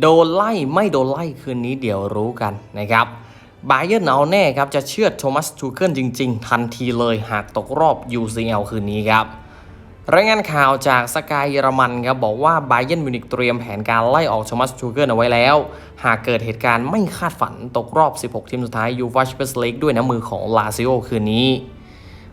โดนไล่ไม่โดนไล่คืนนี้เดี๋ยวรู้กันนะครับบาเยิร์นเอาแน่ครับ จะเชื่อดโทมัสทูเคิลจริง ๆ ทันทีเลยหากตกรอบ UCL คืนนี้ครับรายงานข่าวจากสกายเยอรมันครับบอกว่าบาเยิร์นมิวนิกเตรียมแผนการไล่ออกโทมัสทูเคิลเอาไว้แล้ว หากเกิดเหตุการณ์ไม่คาดฝันตกรอบ 16 ทีมสุดท้ายยูฟาแชมเปี้ยนส์ลีกด้วยน้ำมือของลาซิโอคืนนี้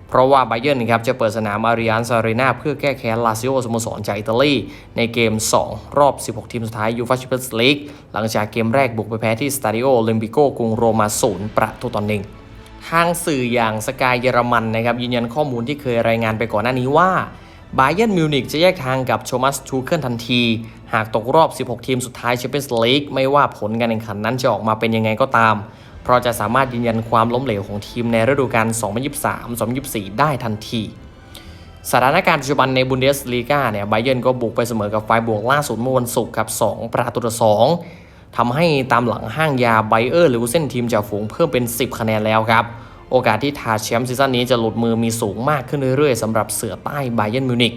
เพราะว่าไบเยิร์นครับจะเปิดสนามอาริอันซารีนาเพื่อแก้แค้นลาซิโอสโมสรจากอิตาลี ในเกม 2 รอบ 16 ทีมสุดท้ายยูฟาแชมเปี้ยนส์ลีกหลังจากเกมแรกบุกไปแพ้ที่สตาดิโอลิมปิโกกรุงโรมาศูนย์ประตูต่อหนึ่งทางสื่ออย่างสกายเยอรมันนะครับยืนยันข้อมูลที่เคยรายงานไปก่อนหน้านี้ว่าบาเยิร์นมิวนิกจะแยกทางกับโทมัสทูเคิลทันที หากตกรอบ 16 ทีมสุดท้ายแชมเปี้ยนส์ลีกไม่ว่าผลการแข่งขันนั้นจะออกมาเป็นยังไงก็ตาม เพราะจะสามารถยืนยันความล้มเหลวของทีมในฤดูกาล 2023-2024 ได้ทันที สถานการณ์ปัจจุบันในบุนเดสลีกาเนี่ยไบเยนก็บุกไปเสมอกับไฟบวกล่าสุดเมื่อวันศุกร์ครับ 2 ประตูต่อ 2ทำให้ตามหลังห้างยาไบเออร์หรือเส้นทีมจ่าฝูงเพิ่มเป็น 10 คะแนนแล้วครับ โอกาสที่ทาแชมป์ซีซั่นนี้จะหลุดมือมีสูงมากขึ้นเรื่อยๆสำหรับเสือใต้ไบเยนมิวนิก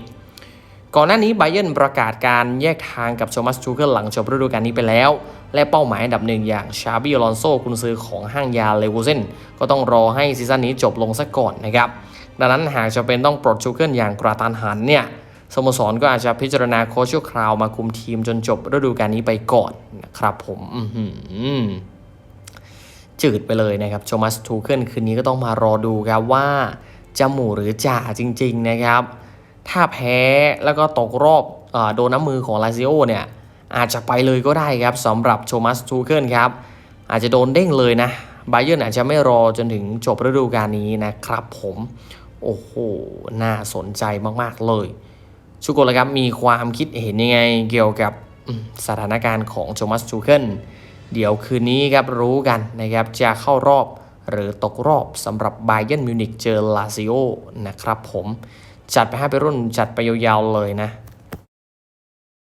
ก่อนหน้านี้ไบเยนประกาศการแยกทางกับโทมัสทูเคิลหลังจบฤดูกาลนี้ไปแล้ว และเป้าหมายอันดับหนึ่งอย่างชาบิอลอนโซกุนซือของห้างยาเลวูเซนก็ต้องรอให้ซีซั่นนี้จบลงซะก่อนนะครับ ดังนั้นหากจะเป็นต้องปลดชูเคิลอย่างกระตานหันเนี่ยสโมสรก็อาจจะพิจารณาโค้ชชั่วคราวมาคุมทีมจนจบฤดูกาลนี้ไปก่อนนะครับผมจืดไปเลยนะครับโทมัสทูเคิลคืนนี้ก็ต้องมารอดูครับว่าจะหมู่หรือจ่าจริง ๆ นะครับ ถ้าแพ้แล้วก็ตกรอบอโดนน้ำมือของลาซิโอเนี่ย อาจจะไปเลยก็ได้ครับสำหรับโทมัสทูเคิลครับ อาจจะโดนเด้งเลยนะไบเยิร์นอาจจะไม่รอจนถึงจบฤดูกาลนี้นะครับผม โอ้โห น่าสนใจมาก ๆ เลย ชุกคนละครับมีความคิดเห็นยังไงเกี่ยวกับสถานการณ์ของโทมัสทูเคิลเดี๋ยวคืนนี้ครับรู้กันนะครับจะเข้ารอบหรือตกรอบสำหรับไบเยิร์นมิวนิกเจอลาซิโอนะครับผม จัดไปให้ไปรุ่นจัดไปยาวๆเลยนะ